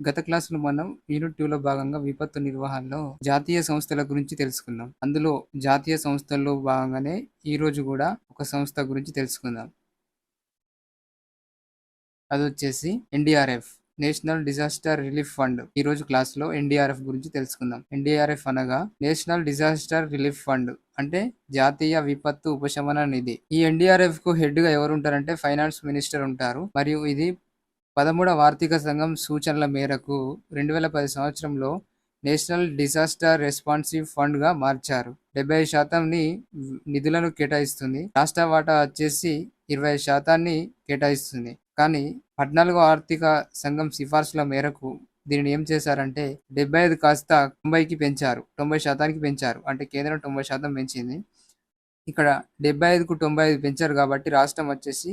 గత క్లాసులో మనం యూనిట్ టూలో భాగంగా విపత్తు నిర్వహణలో జాతీయ సంస్థల గురించి తెలుసుకున్నాం అందులో జాతీయ సంస్థల్లో భాగంగానే ఈ రోజు కూడా ఒక సంస్థ గురించి తెలుసుకుందాం. అది వచ్చేసి NDRF national disaster relief fund. ఈ రోజు క్లాస్లో ఎన్డీఆర్ఎఫ్ గురించి తెలుసుకుందాం. ఎన్డీఆర్ఎఫ్ అనగా నేషనల్ డిజాస్టర్ రిలీఫ్ ఫండ్ అంటే జాతీయ విపత్తు ఉపశమన నిధి. ఈ ఎన్డీఆర్ఎఫ్కు హెడ్గా ఎవరు ఉంటారంటే ఫైనాన్స్ మినిస్టర్ ఉంటారు. మరియు ఇది పదమూడవ ఆర్థిక సంఘం సూచనల మేరకు రెండు వేల పది సంవత్సరంలో నేషనల్ డిజాస్టర్ రెస్పాన్సివ్ ఫండ్గా మార్చారు. డెబ్బై శాతంని నిధులను కేటాయిస్తుంది. రాష్ట్ర వాటా వచ్చేసి ఇరవై శాతాన్ని కేటాయిస్తుంది. కానీ పద్నాలుగో ఆర్థిక సంఘం సిఫార్సుల మేరకు దీనిని ఏం చేశారంటే డెబ్బై ఐదు కాస్త తొంభైకి పెంచారు. తొంభై శాతానికి పెంచారు. అంటే కేంద్రం తొంభై శాతం పెంచింది. ఇక్కడ డెబ్బై ఐదుకు తొంభై ఐదు పెంచారు కాబట్టి రాష్ట్రం వచ్చేసి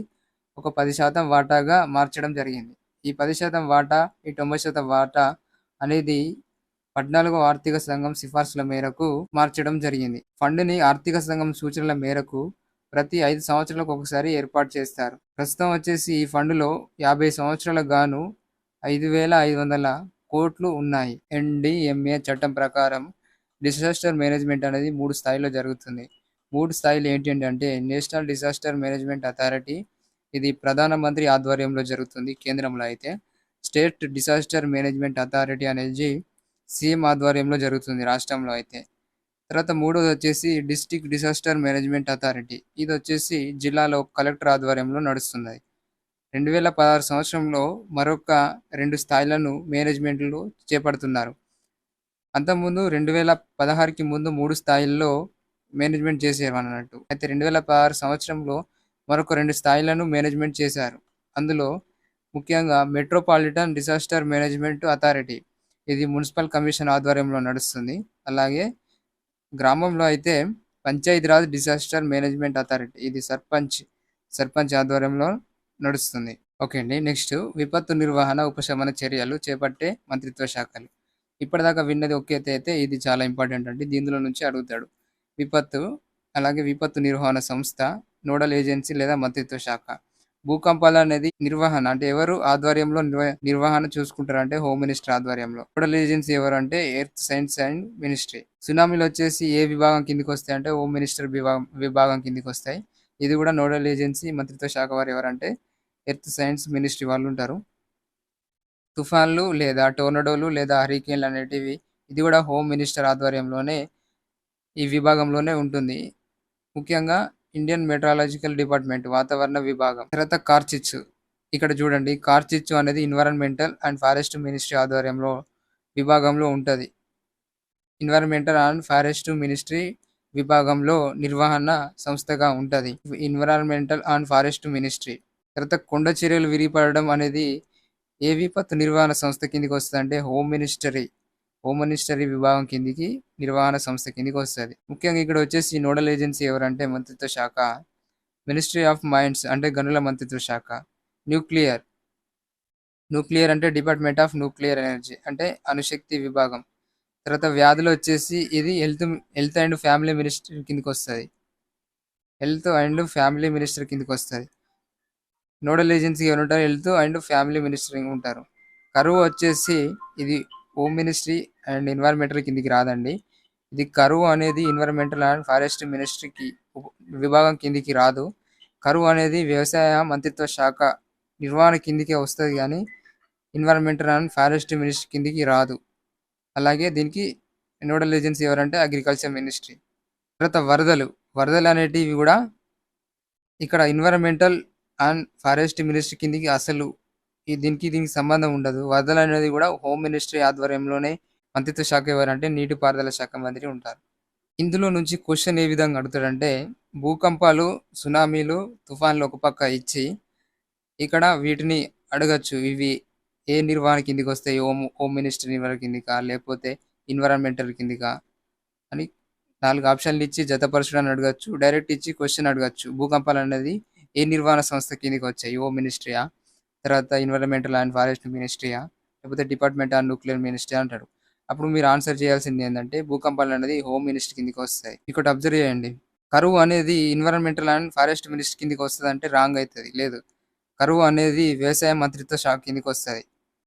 ఒక పది శాతం వాటాగా మార్చడం జరిగింది. ఈ పది శాతం వాటా ఈ తొంభై శాతం వాటా అనేది పద్నాలుగో ఆర్థిక సంఘం సిఫార్సుల మేరకు మార్చడం జరిగింది. ఫండ్ని ఆర్థిక సంఘం సూచనల మేరకు ప్రతి ఐదు సంవత్సరాలకు ఒకసారి ఏర్పాటు చేస్తారు. ప్రస్తుతం వచ్చేసి ఈ ఫండ్లో యాభై సంవత్సరాలకు గాను ఐదు వేల ఐదు వందల కోట్లు ఉన్నాయి. ఎన్డిఎంఏ చట్టం ప్రకారం డిసాస్టర్ మేనేజ్మెంట్ అనేది మూడు స్థాయిలో జరుగుతుంది. మూడు స్థాయిలు ఏంటి అంటే నేషనల్ డిసాస్టర్ మేనేజ్మెంట్ అథారిటీ ఇది ప్రధానమంత్రి ఆధ్వర్యంలో జరుగుతుంది కేంద్రంలో అయితే. స్టేట్ డిసాస్టర్ మేనేజ్మెంట్ అథారిటీ అనేది సీఎం ఆధ్వర్యంలో జరుగుతుంది రాష్ట్రంలో అయితే. తర్వాత మూడోది వచ్చేసి డిస్టిక్ డిసాస్టర్ మేనేజ్మెంట్ అథారిటీ. ఇది వచ్చేసి జిల్లాలో కలెక్టర్ ఆధ్వర్యంలో నడుస్తుంది. రెండు వేల పదహారు సంవత్సరంలో మరొక రెండు స్థాయిలను మేనేజ్మెంట్లు చేపడుతున్నారు. అంతకుముందు రెండు వేల పదహారుకి ముందు మూడు స్థాయిల్లో మేనేజ్మెంట్ చేసేవారు అన్నట్టు. అయితే రెండు వేల పదహారు సంవత్సరంలో మరొక రెండు స్థాయిలను మేనేజ్మెంట్ చేశారు. అందులో ముఖ్యంగా మెట్రోపాలిటన్ డిజాస్టర్ మేనేజ్మెంట్ అథారిటీ ఇది మున్సిపల్ కమిషన్ ఆధ్వర్యంలో నడుస్తుంది. అలాగే గ్రామంలో అయితే పంచాయతీరాజ్ డిజాస్టర్ మేనేజ్మెంట్ అథారిటీ ఇది సర్పంచ్ సర్పంచ్ ఆధ్వర్యంలో నడుస్తుంది. ఓకే అండి నెక్స్ట్ విపత్తు నిర్వహణ ఉపశమన చర్యలు చేపట్టే మంత్రిత్వ శాఖలు. ఇప్పటిదాకా విన్నది ఒకే అయితే ఇది చాలా ఇంపార్టెంట్ అండి. దీనిలో నుంచి అడుగుతాడు. విపత్తు అలాగే విపత్తు నిర్వహణ సంస్థ నోడల్ ఏజెన్సీ లేదా మంత్రిత్వ శాఖ. భూకంపాలు అనేది నిర్వహణ అంటే ఎవరు ఆధ్వర్యంలో నిర్వహణ చూసుకుంటారు అంటే హోమ్ మినిస్టర్ ఆధ్వర్యంలో. నోడల్ ఏజెన్సీ ఎవరు అంటే ఎర్త్ సైన్స్ అండ్ మినిస్ట్రీ. సునామీలు వచ్చేసి ఏ విభాగం కిందికి వస్తాయి అంటే హోమ్ మినిస్టర్ విభాగం విభాగం కిందికి వస్తాయి. ఇది కూడా నోడల్ ఏజెన్సీ మంత్రిత్వ శాఖ వారు ఎవరంటే ఎర్త్ సైన్స్ మినిస్ట్రీ వాళ్ళు ఉంటారు. తుఫాన్లు లేదా టోర్నడోలు లేదా హరికేన్లు అనేటివి ఇది కూడా హోమ్ మినిస్టర్ ఆధ్వర్యంలోనే ఈ విభాగంలోనే ఉంటుంది. ముఖ్యంగా ఇండియన్ మెట్రాలజికల్ డిపార్ట్మెంట్ వాతావరణ విభాగం. తర్వాత కార్చిచ్చు. ఇక్కడ చూడండి కార్చిచ్చు అనేది ఎన్విరాన్మెంటల్ అండ్ ఫారెస్ట్ మినిస్ట్రీ ఆధ్వర్యంలో విభాగంలో ఉంటుంది. ఎన్విరాన్మెంటల్ అండ్ ఫారెస్ట్ మినిస్ట్రీ విభాగంలో నిర్వహణ సంస్థగా ఉంటుంది. ఎన్విరాన్మెంటల్ అండ్ ఫారెస్ట్ మినిస్ట్రీ తర్వాత కొండ చర్యలు విరిపడడం అనేది ఏ విపత్తు నిర్వహణ సంస్థ కిందికి వస్తుందంటే హోమ్ మినిస్టరీ హోమ్ మినిస్టరీ విభాగం కిందికి నిర్వహణ సంస్థ కిందికి వస్తుంది. ముఖ్యంగా ఇక్కడ వచ్చేసి నోడల్ ఏజెన్సీ ఎవరంటే మంత్రిత్వ శాఖ మినిస్ట్రీ ఆఫ్ మైండ్స్ అంటే గనుల మంత్రిత్వ శాఖ న్యూక్లియర్ న్యూక్లియర్ అంటే డిపార్ట్మెంట్ ఆఫ్ న్యూక్లియర్ ఎనర్జీ అంటే అణుశక్తి విభాగం. తర్వాత వ్యాధులు వచ్చేసి ఇది health health and family minister కిందికి వస్తుంది. హెల్త్ అండ్ ఫ్యామిలీ మినిస్టర్ కిందికి వస్తుంది. నోడల్ ఏజెన్సీ ఎవరు ఉంటారు? హెల్త్ అండ్ ఫ్యామిలీ మినిస్టర్ ఉంటారు. కరువు వచ్చేసి ఇది హోమ్ మినిస్ట్రీ అండ్ ఎన్వైర్మెంటల్ కిందికి రాదండి. ఇది కరువు అనేది ఎన్వైర్మెంటల్ అండ్ ఫారెస్ట్ మినిస్ట్రీకి విభాగం కిందికి రాదు. కరువు అనేది వ్యవసాయ మంత్రిత్వ శాఖ నిర్వహణ కిందికే వస్తుంది కానీ ఎన్వైర్మెంటల్ అండ్ ఫారెస్ట్ మినిస్ట్రీ కిందికి రాదు. అలాగే దీనికి నోడల్ ఏజెన్సీ ఎవరంటే అగ్రికల్చర్ మినిస్ట్రీ. తర్వాత వరదలు. వరదలు అనేటివి కూడా ఇక్కడ ఎన్వైరన్మెంటల్ అండ్ ఫారెస్ట్ మినిస్ట్రీ కిందికి అసలు ఈ దీనికి దీనికి సంబంధం ఉండదు. వరదలు అనేది కూడా హోమ్ మినిస్ట్రీ ఆధ్వర్యంలోనే మంత్రిత్వ శాఖ ఎవరంటే నీటిపారుదల శాఖ మంత్రి ఉంటారు. ఇందులో నుంచి క్వశ్చన్ ఏ విధంగా అడుగుతాడంటే భూకంపాలు సునామీలు తుఫాన్లు ఒక పక్క ఇచ్చి ఇక్కడ వీటిని అడగచ్చు. ఇవి ఏ నిర్వహణ కిందికి వస్తాయి? హోమ్ హోమ్ మినిస్టర్ నిర్వహణ కిందికా? లేకపోతే ఎన్విరాన్మెంటల్ కిందికా? అని నాలుగు ఆప్షన్లు ఇచ్చి జతపరచడం అడగచ్చు. డైరెక్ట్ ఇచ్చి క్వశ్చన్ అడగచ్చు. భూకంపాలు అనేది ఏ నిర్వహణ సంస్థ కిందికి వచ్చాయి? హోమ్ మినిస్ట్రీయా తర్వాత ఎన్విరాన్మెంటల్ అండ్ ఫారెస్ట్ మినిస్ట్రీయా లేకపోతే డిపార్ట్మెంట్ అండ్ న్యూక్లియర్ మినిస్ట్రీ అంటారు. అప్పుడు మీరు ఆన్సర్ చేయాల్సింది ఏంటంటే భూకంపాలు అనేది హోమ్ మినిస్ట్రీ కిందికి వస్తాయి. ఇక్కడ అబ్జర్వ్ చేయండి. కరువు అనేది ఎన్విరాన్మెంటల్ అండ్ ఫారెస్ట్ మినిస్ట్రీ కిందికి వస్తుంది అంటే రాంగ్ అవుతుంది. లేదు. కరువు అనేది వ్యవసాయ మంత్రిత్వ శాఖ కిందికి వస్తుంది